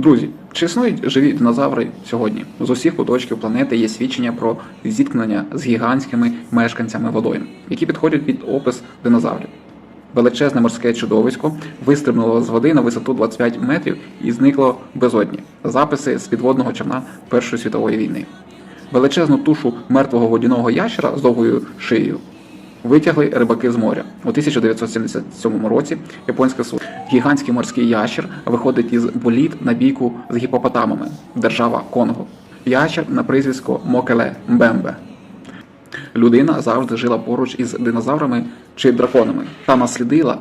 Друзі, чи існують живі динозаври сьогодні? З усіх куточків планети є свідчення про зіткнення з гігантськими мешканцями водойм, які підходять під опис динозаврів. Величезне морське чудовисько вистрибнуло з води на висоту 25 метрів і зникло безодні. Записи з підводного човна Першої світової війни. Величезну тушу мертвого водяного ящера з довгою шиєю витягли рибаки з моря. У 1977 році японське судно. Гігантський морський ящер виходить із боліт на бійку з гіпопотамами. Держава Конго. Ящер на прізвисько Мокеле Мбембе. Людина завжди жила поруч із динозаврами чи драконами та наслідила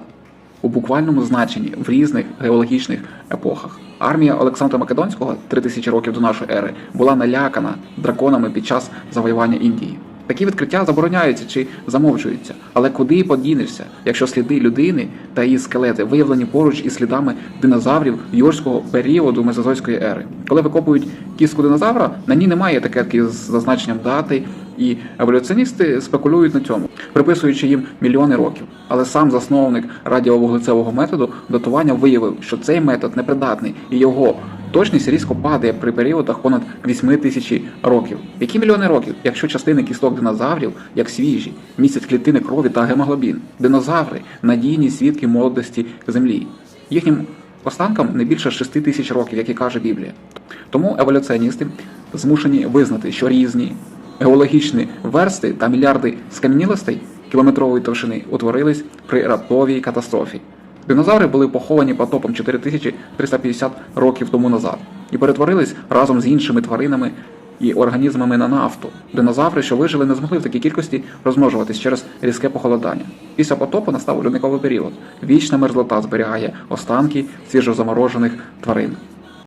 у буквальному значенні в різних геологічних епохах. Армія Олександра Македонського 3000 років до нашої ери була налякана драконами під час завоювання Індії. Такі відкриття забороняються чи замовчуються. Але куди подінешся, якщо сліди людини та її скелети виявлені поруч із слідами динозаврів юрського періоду мезозойської ери? Коли викопують кістку динозавра, на ній немає етикетки з зазначенням дати, і еволюціоністи спекулюють на цьому, приписуючи їм мільйони років. Але сам засновник радіовуглецевого методу датування виявив, що цей метод непридатний і його точність різко падає при періодах понад 8 тисяч років. Які мільйони років, якщо частини кісток динозаврів, як свіжі, містять клітини крові та гемоглобін? Динозаври надійні свідки молодості Землі. Їхнім останкам не більше 6 тисяч років, як і каже Біблія. Тому еволюціоністи змушені визнати, що різні геологічні версти та мільярди скам'янілостей кілометрової товщини утворились при раптовій катастрофі. Динозаври були поховані потопом 4350 років тому назад і перетворились разом з іншими тваринами і організмами на нафту. Динозаври, що вижили, не змогли в такій кількості розмножуватись через різке похолодання. Після потопу настав льодниковий період. Вічна мерзлота зберігає останки свіжозаморожених тварин.